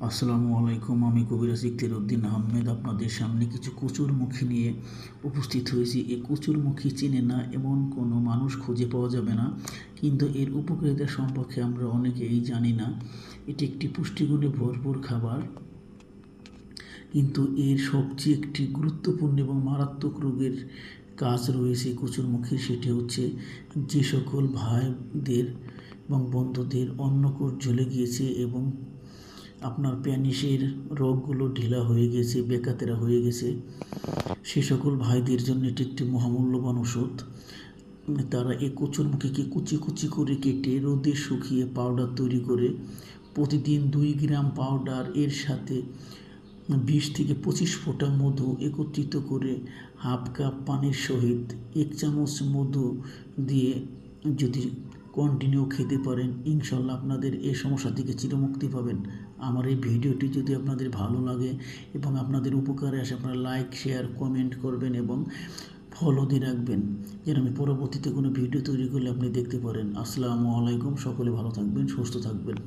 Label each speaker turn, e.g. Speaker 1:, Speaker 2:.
Speaker 1: আসসালামু আলাইকুম, আমি কবিরাজ ইকতের উদ্দিন আহমেদ। আপনাদের সামনে কিছু কচুরমুখী নিয়ে উপস্থিত হয়েছি। এই কচুরমুখী চিনে না এমন কোনো মানুষ খুঁজে পাওয়া যাবে না। কিন্তু এর উপকারিতা সম্পর্কে আমরা অনেকেই জানি না। এটি একটি পুষ্টিগুণে ভরপুর খাবার। কিন্তু এর সবচেয়ে একটি গুরুত্বপূর্ণ এবং মারাত্মক রোগের কাজ রয়েছে কচুরমুখীর সেটি হচ্ছে যে সকল ভাইদের এবং বন্ধুদের অন্নকোষ জ্বলে গিয়েছে এবং আপনার প্যানিসের রোগগুলো ঢিলা হয়ে গেছে, বেকাতেরা হয়ে গেছে। সে সকল ভাইদের জন্য এটি একটি মহামূল্যবান ওষুধ। তারা এই কচুরমুখীকে কুচি কুচি করে কেটে রোদে শুকিয়ে পাউডার তৈরি করে প্রতিদিন দুই গ্রাম পাউডার, এর সাথে বিশ থেকে পঁচিশ ফোঁটা মধু একত্রিত করে হাফ কাপ পানির সহিত এক চামচ মধু দিয়ে যদি কন্টিনিউ খেতে পারেন, ইনশাল্লাহ আপনাদের এই সমস্যা থেকে চিরমুক্তি পাবেন। আমার এই ভিডিওটি যদি আপনাদের ভালো লাগে এবং আপনাদের উপকারে আসে, আপনারা লাইক শেয়ার কমেন্ট করবেন এবং ফলো দিয়ে রাখবেন। যেন আমি পরবর্তীতে কোনো ভিডিও তৈরি করলে আপনি দেখতে পারেন। আসসালামু আলাইকুম, সকলে ভালো থাকবেন, সুস্থ থাকবেন।